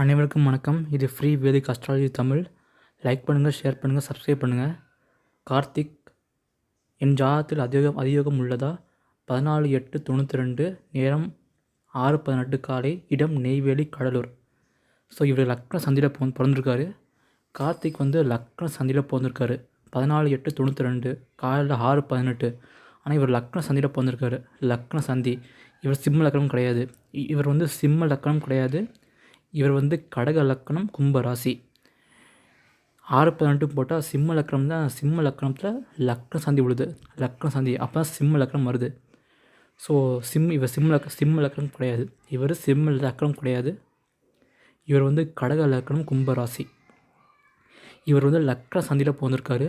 அனைவருக்கும் வணக்கம். இது free vedic astrology Tamil. Like பண்ணுங்கள் ஷேர் பண்ணுங்கள் சப்ஸ்கிரைப் பண்ணுங்கள் கார்த்திக் என் ஜாதகத்தில் அதியோகம் அதியோகம் உள்ளதா? பதினாலு எட்டு தொண்ணூற்றி ரெண்டு நேரம் ஆறு பதினெட்டு காலை இடம் நெய்வேலி கடலூர். ஸோ இவர் லக்ன சந்தியில் போ பிறந்திருக்காரு. கார்த்திக் வந்து லக்ன சந்தியில் பிறந்திருக்காரு. பதினாலு எட்டு தொண்ணூற்றி ரெண்டு காலையில் ஆறு பதினெட்டு. ஆனால் இவர் லக்ன சந்தியில் பிறந்திருக்காரு. லக்ன சந்தி. இவர் சிம்ம லக்கணம் கிடையாது. இ- இவர் வந்து சிம்ம லக்கணம் கிடையாது. இவர் வந்து கடக லக்கணம் கும்ப ராசி. ஆறு பதினெட்டு போட்டால் சிம்ம லக்கணம் தான் சிம்ம லக்கணத்தில் லக்ன சந்தி விழுது. லக்ன சந்தி அப்போ தான் சிம்ம லக்கணம் வருது. ஸோ சிம் இவர் சிம்ம லக்க சிம்ம லக்கணம் கிடையாது. இவர் சிம்ம லக்கணம் கிடையாது. இவர் வந்து கடக லக்கணம் கும்ப ராசி. இவர் வந்து லக்ன சந்தியில் பிறந்திருக்காரு.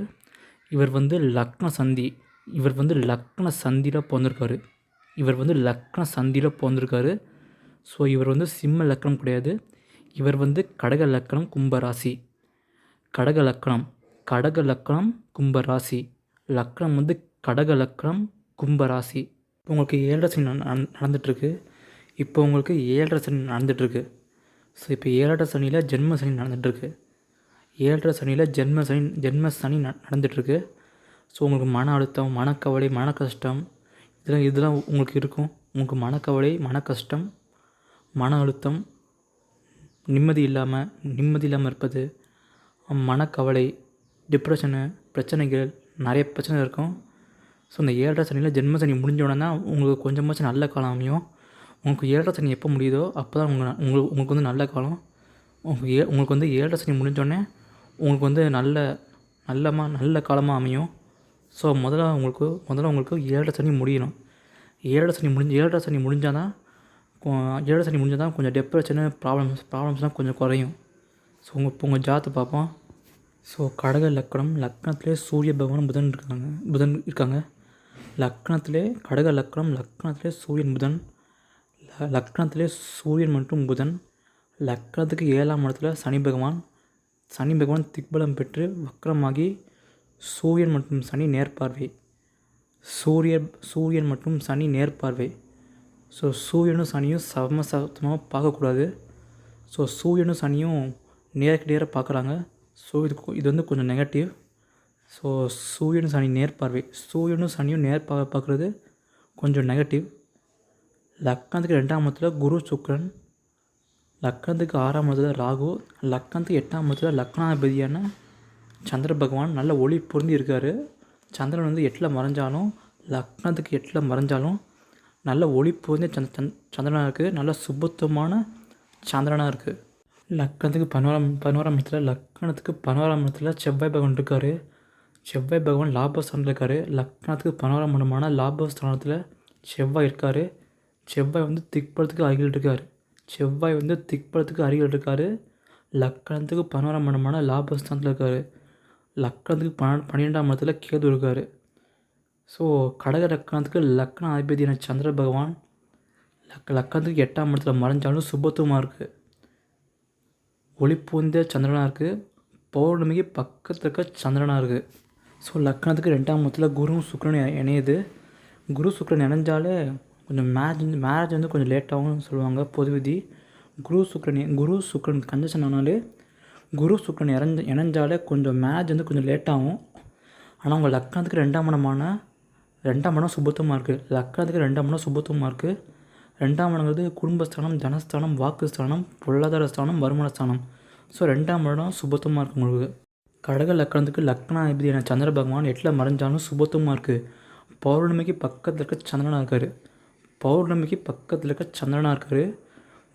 இவர் வந்து லக்ன சந்தி இவர் வந்து லக்ன சந்தியில் பிறந்திருக்காரு. இவர் வந்து லக்ன சந்தியில் பிறந்திருக்காரு. ஸோ இவர் வந்து சிம்ம லக்னம் கிடையாது. இவர் வந்து கடக லக்கணம் கும்பராசி கடக லக்கணம் கடக லக்கணம் கும்பராசி லக்கணம் வந்து கடக லக்கணம் கும்பராசி இப்போ உங்களுக்கு ஏழரை சனி நடந்துகிட்ருக்கு நடந்துட்டுருக்கு. இப்போ உங்களுக்கு ஏழரை சனி நடந்துட்டுருக்கு. ஸோ இப்போ ஏழரை சனியில் ஜென்ம சனி நடந்துட்டுருக்கு. ஏழரை சனியில் ஜென்ம சனி ஜென்ம சனி ந- நடந்துட்டுருக்கு. ஸோ உங்களுக்கு மன அழுத்தம் மனக்கவலை மன கஷ்டம் இதெல்லாம் இதெல்லாம் உங்களுக்கு இருக்கும். உங்களுக்கு மனக்கவலை மன கஷ்டம் மன அழுத்தம் நிம்மதி இல்லாமல் நிம்மதி இல்லாமல் இருப்பது மனக்கவலை டிப்ரெஷனு பிரச்சனைகள் நிறைய பிரச்சனை இருக்கும். ஸோ இந்த ஏழரை சனியில் ஜென்ம சனி முடிஞ்ச உடனே தான் உங்களுக்கு கொஞ்சமாச்சும் நல்ல காலம் அமையும். உங்களுக்கு ஏழரை சனி எப்போ முடியுதோ அப்போ தான் உங்கள் உங்களுக்கு உங்களுக்கு வந்து நல்ல காலம். உங்களுக்கு ஏ உங்களுக்கு வந்து ஏழரை சனி முடிஞ்சோடனே உங்களுக்கு வந்து நல்ல நல்லமா நல்ல காலமாக அமையும். ஸோ முதல்ல உங்களுக்கு முதல்ல உங்களுக்கு ஏழரை சனி முடியணும். ஏழரை சனி முடிஞ்சு ஏழரை சனி முடிஞ்சால் தான் ஏழரை சனி முடிஞ்சால் தான் கொஞ்சம் டெப்ரெஷனு ப்ராப்ளம்ஸ் ப்ராப்ளம்ஸ்லாம் கொஞ்சம் குறையும். ஸோ உங்கள் இப்போ உங்கள் ஜாத்தை பார்ப்போம். ஸோ கடக லக்கணம் லக்னத்திலே சூரிய பகவான் புதன் இருக்காங்க. புதன் இருக்காங்க. லக்னத்திலே கடக லக்கணம் லக்னத்திலே சூரியன் புதன். ல- லக்னத்திலே சூரியன் மற்றும் புதன். லக்னத்துக்கு ஏழாம் இடத்துல சனி பகவான். சனி பகவான் திக்பலம் பெற்று வக்கரமாகி சூரியன் மற்றும் சனி நேர்பார்வை. சூரிய சூரியன் மற்றும் சனி நேர்பார்வை. ஸோ சூரியனும் சனியும் சத்தமாக பார்க்கக்கூடாது. ஸோ சூரியனும் சனியும் நேருக்கு நேராக பார்க்குறாங்க. ஸோ இது இது வந்து கொஞ்சம் நெகட்டிவ் ஸோ சூரியனும் சனி நேர்பார்வை சூரியனும் சனியும் நேர்பா பார்க்குறது கொஞ்சம் நெகட்டிவ் லக்னத்துக்கு ரெண்டாம் இடத்துல குரு சுக்ரன் லக்னத்துக்கு ஆறாம் இடத்துல ராகு. லக்னத்துக்கு எட்டாம் இடத்துல லக்னாதிபதியான சந்திர பகவான் நல்ல ஒளி பொருந்தி இருக்கார். சந்திரன் வந்து எட்டில் மறைஞ்சாலும் லக்னத்துக்கு எட்டில் மறைஞ்சாலும் நல்ல ஒளி பொருந்திய சந்த் சந்த் சந்திரனாக இருக்குது. நல்ல சுபத்துவமான சந்திரனாக இருக்குது. லக்னத்துக்கு பதினோராம் பதினோராம் இடத்துல லக்னத்துக்கு பதினோராம் இடத்துல செவ்வாய் பகவான் இருக்கார். செவ்வாய் பகவான் லாபஸ்தானத்தில் இருக்கார். லக்னத்துக்கு பதினோராம் இடமான லாபஸ்தானத்தில் செவ்வாய் இருக்கார். செவ்வாய் வந்து திக்பலத்துக்கு அருகில் இருக்கார். செவ்வாய் வந்து திக்பலத்துக்கு அருகில் இருக்கார். லக்னத்துக்கு பதினோராம் இடமான லாபஸ்தானத்தில் இருக்கார். லக்னத்துக்கு பன்னெண்டு பன்னிரெண்டாம் இடத்துல கேது இருக்கார். ஸோ கடக லக்னத்துக்கு லக்ன அதிபதியான சந்திர பகவான் லக் லக்னத்துக்கு எட்டாம் இடத்துல மறைஞ்சாலும் சுபத்துவமாக இருக்குது ஒளி பூந்த சந்திரனாக இருக்குது பௌர்ணமிக்கு பக்கத்தில் இருக்க. சந்திரனாக இருக்குது ஸோ லக்னத்துக்கு ரெண்டாம் இடத்துல குரு சுக்கரனும் இணையுது. குரு சுக்கரன் இணைஞ்சாலே கொஞ்சம் மேரேஜ் வந்து மேரேஜ் வந்து கொஞ்சம் லேட்டாகவும் சொல்லுவாங்க பொது விதி. குரு சுக்கரன் குரு சுக்கரன் கன்ஜெஷன் ஆனாலே குரு சுக்கரன் இறஞ்ச இணைஞ்சாலே கொஞ்சம் மேரேஜ் வந்து கொஞ்சம் லேட்டாகும் ஆனால் உங்கள் லக்னத்துக்கு ரெண்டாம் இடமான ரெண்டாம் இடம் சுபத்துவமாக இருக்குது லக்னத்துக்கு ரெண்டாம் இடம் சுபத்துவமாக இருக்குது ரெண்டாம் இடங்கிறது குடும்பஸ்தானம் தனஸ்தானம் வாக்குஸ்தானம் பொருளாதார ஸ்தானம் வருமான ஸ்தானம். ஸோ ரெண்டாம் இடம் சுபத்துவமாக இருக்குது உங்களுக்கு. கடக லக்னத்துக்கு லக்னாதிபதியான சந்திர பகவான் எட்டில் மறைஞ்சாலும் சுபத்துவமாக இருக்குது பௌர்ணமிக்கு பக்கத்தில் இருக்க சந்திரனாக இருக்கார். பௌர்ணமிக்கு பக்கத்தில் இருக்க சந்திரனாக இருக்கார்.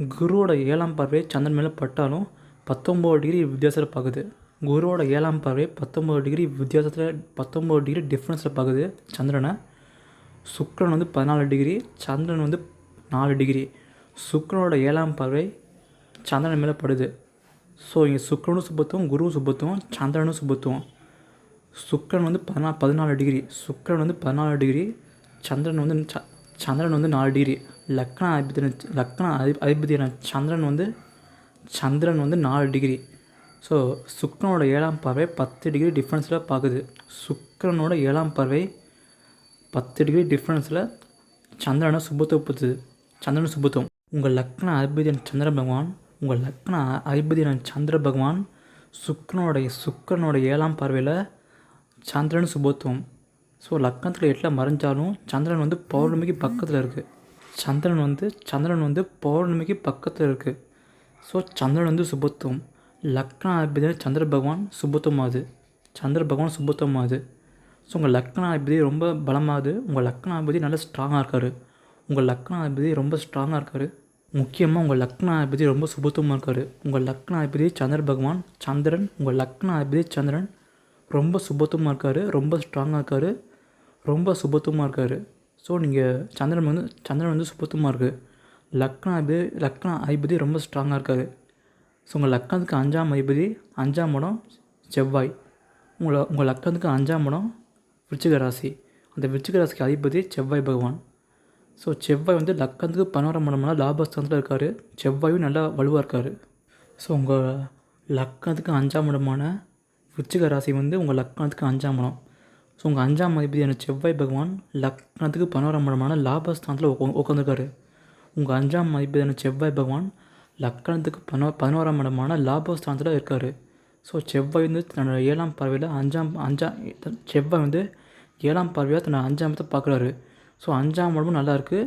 குருவோட ஏழாம் பார்வையை சந்திரன் மேலே பட்டாலும் பத்தொம்போது டிகிரி வித்தியாசத்தில் பார்க்குது குருவோட ஏழாம் பார்வை பத்தொம்போது டிகிரி வித்தியாசத்தில் பத்தொம்போது டிகிரி டிஃப்ரென்ஸில் பார்க்குது சந்திரனை. சுக்ரன் வந்து பதினாலு டிகிரி சந்திரன் வந்து நாலு டிகிரி சுக்ரனோட ஏழாம் பார்வை சந்திரன் மேலே படுது. ஸோ இங்கே சுக்ரனும் சுபத்துவம் குருவும் சுபத்துவம் சந்திரனும் சுபத்துவம். சுக்கிரன் வந்து பதினா பதினாலு டிகிரி சுக்கிரன் வந்து பதினாலு டிகிரி சந்திரன் வந்து ச சந்திரன் வந்து நாலு டிகிரி லக்ன அதிபதியான லக்ன அதி அதிபதியான சந்திரன் வந்து சந்திரன் வந்து நாலு டிகிரி ஸோ சுக்ரனோட ஏழாம் பார்வை பத்து டிகிரி டிஃப்ரென்ஸில் பார்க்குது சுக்கிரனோட ஏழாம் பார்வை பத்து டிகிரி டிஃப்ரென்ஸில் சந்திரனை சுபத்துவப்படுத்துது சந்திரன் சுபத்துவம். உங்கள் லக்ன அதிபதியான சந்திர பகவான் உங்கள் லக்ன அதிபதியான சந்திர பகவான் சுக்கரனுடைய சுக்கரனோட ஏழாம் பார்வையில் சந்திரன் சுபத்துவம். ஸோ லக்னத்தில் எட்டில் மறைஞ்சாலும் சந்திரன் வந்து பௌர்ணமிக்கு பக்கத்தில் இருக்குது சந்திரன் வந்து சந்திரன் வந்து பௌர்ணமிக்கு பக்கத்தில் இருக்குது ஸோ சந்திரன் வந்து சுபத்துவம். லக்னா அதிபதியான சந்திர பகவான் சுபத்துவமாகுது சந்திர பகவான் சுபத்துவமாகுது ஸோ உங்கள் லக்னாதிபதி ரொம்ப பலமாகுது உங்கள் லக்னாதிபதி நல்லா ஸ்ட்ராங்காக இருக்கார். உங்கள் லக்னாதிபதி ரொம்ப ஸ்ட்ராங்காக இருக்கார். முக்கியமாக உங்கள் லக்னாதிபதி ரொம்ப சுபத்துவமாக இருக்கார். உங்கள் லக்னாதிபதி சந்திர பகவான் சந்திரன் உங்கள் லக்னாதிபதி சந்திரன் ரொம்ப சுபத்துவமாக இருக்கார். ரொம்ப ஸ்ட்ராங்காக இருக்கார். ரொம்ப சுபத்துவமாக இருக்கார். ஸோ நீங்கள் சந்திரன் வந்து சந்திரன் வந்து சுபத்துவமாக இருக்குது லக்னாதிபதி லக்னா அதிபதி ரொம்ப ஸ்ட்ராங்காக இருக்கார். ஸோ உங்கள் லக்கணத்துக்கு அஞ்சாம் அதிபதி அஞ்சாம் இடம் செவ்வாய். உங்களை உங்கள் லக்கணத்துக்கு அஞ்சாம் இடம் விருச்சிக ராசி. அந்த விருச்சிக ராசிக்கு அதிபதி செவ்வாய் பகவான். ஸோ செவ்வாய் வந்து லக்கணத்துக்கு பதினோராம் இடம்னா லாபஸ்தானத்தில் இருக்கார். செவ்வாயும் நல்லா வலுவாக இருக்கார். ஸோ உங்கள் லக்கணத்துக்கு அஞ்சாம் இடமான விருச்சிக ராசி வந்து உங்கள் லக்கணத்துக்கு அஞ்சாம் இடம். ஸோ உங்கள் அஞ்சாம் அதிபதியான செவ்வாய் பகவான் லக்னத்துக்கு பதினோராம் இடமான லாபஸ்தானத்தில் உட்காந்துருக்காரு உங்கள் அஞ்சாம் அதிபதியான செவ்வாய் பகவான் லக்கணத்துக்கு பதினோ பதினோராம் இடமான லாபஸ்தானத்தில் இருக்கார். ஸோ செவ்வாய் வந்து தன்னோட ஏழாம் பார்வையில் அஞ்சாம் அஞ்சாம் செவ்வாய் வந்து ஏழாம் பார்வையாக தன்னோட அஞ்சாம் இடத்தை பார்க்குறாரு. ஸோ அஞ்சாம் இடமும் நல்லாயிருக்கு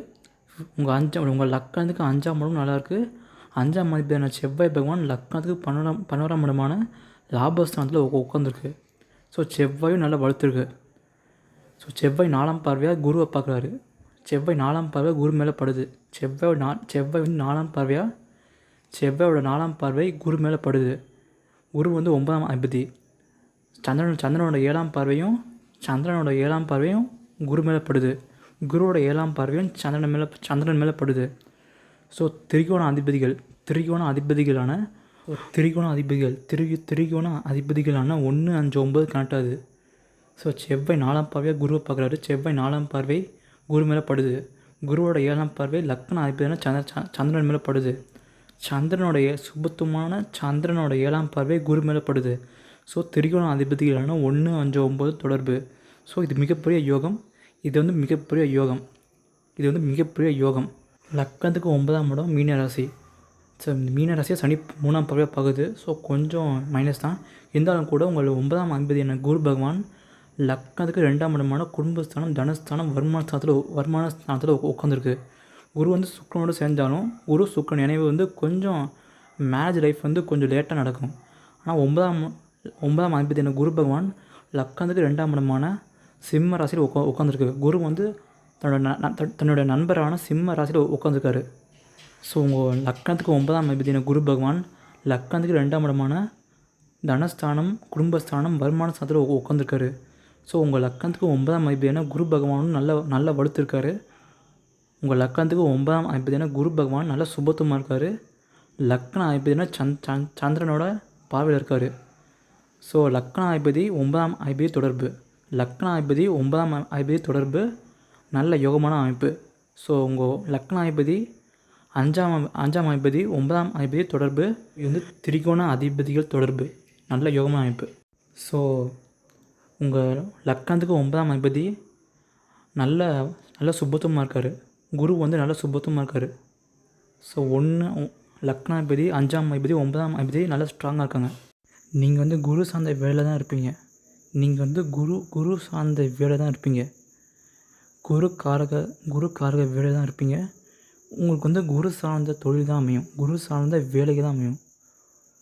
உங்கள் அஞ்சாம் உங்கள் லக்கணத்துக்கு அஞ்சாம் இடமும் நல்லாயிருக்கு அஞ்சாம் மதிப்பான செவ்வாய் பகவான் லக்கணத்துக்கு பன்னெண்டாம் பன்னோராம் இடமான லாபஸ்தானத்தில் உட்காந்துருக்கு ஸோ செவ்வாயும் நல்லா வளர்த்துருக்கு. ஸோ செவ்வாய் நாலாம் பார்வையாக குருவை பார்க்குறாரு. செவ்வாய் நாலாம் பார்வையாக குரு மேலே படுது. செவ்வாய் நா செவ்வாய் வந்து நாலாம் பார்வையாக செவ்வாயோட நாலாம் பார்வை குரு மேலே படுது. குரு வந்து ஒன்பதாம் அதிபதி. சந்திரன் சந்திரனோட ஏழாம் பார்வையும் சந்திரனோட ஏழாம் பார்வையும் குரு மேலே படுது. குருவோட ஏழாம் பார்வையும் சந்திரன் மேலே சந்திரன் மேலே படுது. ஸோ திரிகோண அதிபதிகள் திரிகோண அதிபதிகளான திரிகோண அதிபதிகள் திரு திரிகோண அதிபதிகளான ஒன்று அஞ்சு ஒம்பது கனெக்ட் ஆகுது ஸோ செவ்வாய் நாலாம் பார்வையாக குருவை பார்க்குறாரு. செவ்வாய் நாலாம் பார்வை குரு மேலே படுது. குருவோட ஏழாம் பார்வை லக்ன அதிபதியான சந்திர சந்திரன் மேலே படுது. சந்திரனுடைய சுபத்துவமான சந்திரனோட ஏழாம் பார்வை குரு மேலே ஸோ திரிகோண அதிபதிகளான ஒன்று அஞ்சு ஒம்பது தொடர்பு. ஸோ இது மிகப்பெரிய யோகம். இது வந்து மிகப்பெரிய யோகம். இது வந்து மிகப்பெரிய யோகம். லக்கணத்துக்கு ஒன்பதாம் இடம் மீன ராசி. ஸோ இந்த மீன ராசியை சனி மூணாம் பார்வையாக பகுது ஸோ கொஞ்சம் மைனஸ் தான். இருந்தாலும் கூட உங்கள் ஒன்பதாம் அதிபதி என்ன குரு பகவான் லக்கணத்துக்கு ரெண்டாம் இடமான குடும்பஸ்தானம் தனஸ்தானம் வருமான ஸ்தானத்தில் வருமான ஸ்தானத்தில் உட்காந்துருக்கு குரு வந்து சுக்கரனோடு சேர்ந்தாலும் குரு சுக்கரன் நினைவு வந்து கொஞ்சம் மேரேஜ் லைஃப் வந்து கொஞ்சம் லேட்டாக நடக்கும். ஆனால் ஒன்பதாம் ஒன்பதாம் அதிபதி என்ன? குரு பகவான் லக்கணத்துக்கு ரெண்டாம் இடமான சிம்ம ராசியில் உட்கா உட்காந்துருக்கு குரு வந்து தன்னோட தன்னோட நண்பரான சிம்ம ராசியில் உட்காந்துருக்காரு ஸோ உங்கள் லக்கணத்துக்கு ஒன்பதாம் அதிபதியான குரு பகவான் லக்கணத்துக்கு ரெண்டாம் இடமான தனஸ்தானம் குடும்பஸ்தானம் வருமான ஸ்தானத்தில் உட்காந்துருக்காரு ஸோ உங்கள் லக்கணத்துக்கு ஒன்பதாம் அதிபதியான குரு பகவானும் நல்ல நல்லா வலுத்திருக்காரு. உங்கள் லக்கணத்துக்கு ஒன்பதாம் அதிபதியான குரு பகவான் நல்ல சுபத்துவமாக இருக்கார். லக்ன அதிபதினா சந்த் சந்திரனோட பார்வையில் இருக்கார். ஸோ லக்கண அதிபதி ஒன்பதாம் அதிபதி தொடர்பு. லக்கண அதிபதி ஒன்பதாம் அதிபதி தொடர்பு. நல்ல யோகமான அமைப்பு. ஸோ உங்கள் லக்கண அதிபதி அஞ்சாம் அஞ்சாம் அதிபதி ஒன்பதாம் அதிபதி தொடர்பு. இது வந்து திரிகோண அதிபதிகள் தொடர்பு. நல்ல யோகமான அமைப்பு. ஸோ உங்கள் லக்கணத்துக்கு ஒன்பதாம் அதிபதி நல்ல நல்ல சுபத்துவமாக இருக்கார். குரு வந்து நல்ல சுபத்தமாக இருக்கார். ஸோ ஒன்று லக்னாதிபதி அஞ்சாம் அதிபதி ஒன்பதாம் அதிபதி நல்லா ஸ்ட்ராங்காக இருக்காங்க. நீங்கள் வந்து குரு சார்ந்த வேலை தான் இருப்பீங்க. நீங்கள் வந்து குரு குரு சார்ந்த வேலை தான் இருப்பீங்க. குரு காரக குரு காரக வேலை தான் இருப்பீங்க. உங்களுக்கு வந்து குரு சார்ந்த தொழில் தான் அமையும். குரு சார்ந்த வேலைக்கு தான் அமையும்.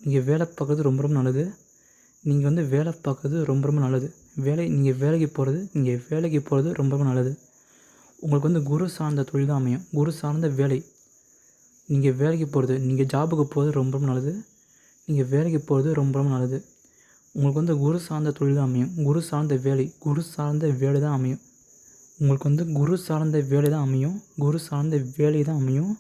நீங்கள் வேலை பார்க்குறது ரொம்ப ரொம்ப நல்லது. நீங்கள் வந்து வேலை பார்க்குறது ரொம்ப ரொம்ப நல்லது. வேலை நீங்கள் வேலைக்கு போகிறது நீங்கள் வேலைக்கு போகிறது ரொம்ப ரொம்ப நல்லது. உங்களுக்கு வந்து குரு சார்ந்த தொழில் தான் அமையும். குரு சார்ந்த வேலை. நீங்கள் வேலைக்கு போகிறது நீங்கள் ஜாபுக்கு போகிறது ரொம்ப ரொம்ப நல்லது. நீங்கள் வேலைக்கு போகிறது ரொம்ப ரொம்ப நல்லது. உங்களுக்கு வந்து குரு சார்ந்த தொழில் தான் அமையும். குரு சார்ந்த வேலை குரு சார்ந்த வேலை தான் அமையும். உங்களுக்கு வந்து குரு சார்ந்த வேலை தான் அமையும். குரு சார்ந்த வேலை தான் அமையும்.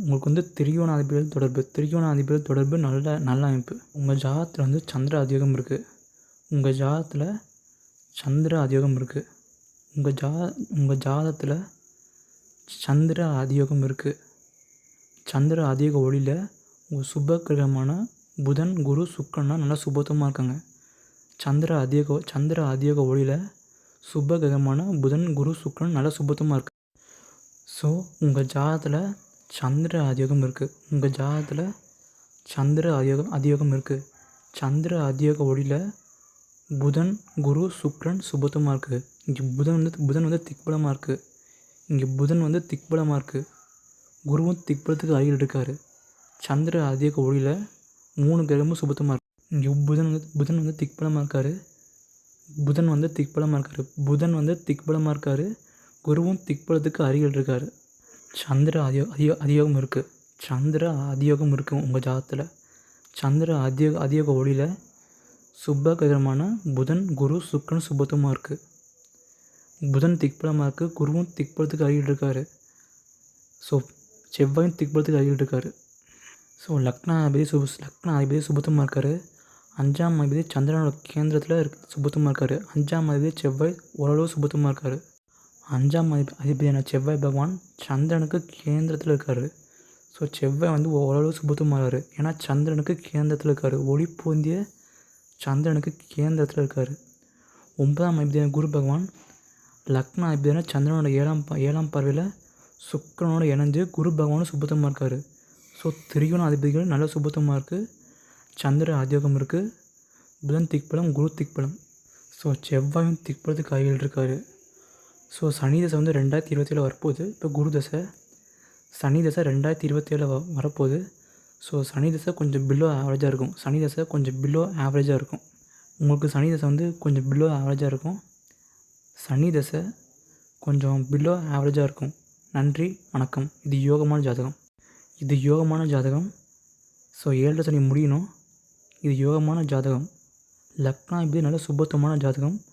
உங்களுக்கு வந்து திரியோணாதிபதிகள் தொடர்பு. திரியோணாதிபதிகள் தொடர்பு நல்ல நல்ல அமைப்பு. உங்கள் ஜாதகத்தில் வந்து சந்திர அதியோகம் இருக்குது உங்கள் ஜாதகத்தில் சந்திர அதியோகம் இருக்குது உங்கள் ஜா உங்கள் ஜாதத்தில் சந்திர அதியோகம் இருக்குது சந்திர அதியோக ஒளியில் உங்கள் சுப கிரகமான புதன் குரு சுக்கரன்னா நல்லா சுபத்துவமாக இருக்காங்க. சந்திர அதியோக சந்திர அதியோக ஒளியில் சுப கிரகமான புதன் குரு சுக்கரன் நல்லா சுபத்துவமாக இருக்குது ஸோ உங்கள் ஜாதத்தில் சந்திர அதியோகம் இருக்குது உங்கள் ஜாதத்தில் சந்திர அதியோகம் அதியோகம் இருக்குது சந்திர அதியோக ஒளியில் புதன் குரு சுக்ரன் சுபத்துவமாக இருக்குது இங்கே புதன் வந்து புதன் வந்து திக்பலமாக இருக்குது இங்கே புதன் வந்து திக்பலமாக இருக்குது குருவும் திக்பலத்துக்கு அருகில் இருக்கார். சந்திர அதியோக ஒளியில் மூணு கிரகமும் சுபத்தமாக இருக்கு. இங்கே புதன் வந்து புதன் வந்து திக்பலமாக இருக்கார். புதன் வந்து திக்பலமாக இருக்கார். புதன் வந்து திக்பலமாக இருக்கார். குருவும் திக்பலத்துக்கு அருகில் இருக்கார். சந்திர அதியோ அதியோ அதியோகம் இருக்குது சந்திர அதியோகம் இருக்குது உங்கள் ஜாதத்தில் சந்திர அதியோக அதியோக ஒளியில் சுப கிரகமான புதன் குரு சுக்கரன் சுபத்தமாக இருக்குது புதன் திக்பலமாக இருக்குது குருவும் திக்பலத்துக்கு அருகில் இருக்கார். ஸோ செவ்வாயும் திக்பலத்துக்கு அருகில் இருக்கார். ஸோ லக்னாதிபதி சுப லக்னாதிபதி சுபத்தமாக இருக்கார். அஞ்சாம் அதிபதி சந்திரனோட கேந்திரத்தில் இருக்கு சுபத்தமாக இருக்கார். அஞ்சாம் அதிபதி செவ்வாய் ஓரளவு சுபத்தமாக இருக்கார். அஞ்சாம் அதிப அதிபதியான செவ்வாய் பகவான் சந்திரனுக்கு கேந்திரத்தில் இருக்கார். ஸோ செவ்வாய் வந்து ஓரளவு சுபத்துவமாகிறார் ஏன்னா சந்திரனுக்கு கேந்திரத்தில் இருக்கார். ஒளி பூந்திய சந்திரனுக்கு கேந்திரத்தில் இருக்கார். ஒன்பதாம் அதிபதியான குரு பகவான் லக்னா அதிபதியான சந்திரனோட ஏழாம் ஏழாம் பார்வையில் சுக்கரனோட இணைஞ்சு குரு பகவானும் சுபத்தமாக இருக்கார். ஸோ திரிகோண அதிபதிகள் நல்ல சுபத்தமாக இருக்குது சந்திர ஆதியோகம் இருக்குது புதன் திக்பலம் குரு திக்பலம். ஸோ செவ்வாயும் திக்பலத்துக்கு அருகில் இருக்கார். ஸோ சனி தசை வந்து ரெண்டாயிரத்தி இருபத்தேழு வரப்போகுது. இப்போ குரு தசை. சனி தசை ரெண்டாயிரத்தி இருபத்தேழு வ வரப்போகுது. ஸோ சனி தசை கொஞ்சம் பிலோ ஆவரேஜாக இருக்கும். சனி தசை கொஞ்சம் பிலோ ஆவரேஜாக இருக்கும். உங்களுக்கு சனி தசை வந்து கொஞ்சம் பிலோ ஆவரேஜாக இருக்கும். சனி தசை கொஞ்சம் பிலோ ஆவரேஜாக இருக்கும். நன்றி வணக்கம். இது யோகமான ஜாதகம். இது யோகமான ஜாதகம். ஸோ ஏழரை சனி முடியணும். இது யோகமான ஜாதகம். லக்னா இப்படி நல்ல சுபத்துவமான ஜாதகம்.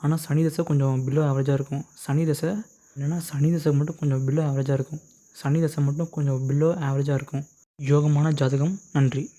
ஆனால் சனி தசை கொஞ்சம் பிலோ ஆவரேஜாக இருக்கும். சனி தசை என்னென்னா சனி தசை மட்டும் கொஞ்சம் பிலோ ஆவரேஜாக இருக்கும். சனி தசை மட்டும் கொஞ்சம் பிலோ ஆவரேஜாக இருக்கும். யோகமான ஜாதகம். நன்றி.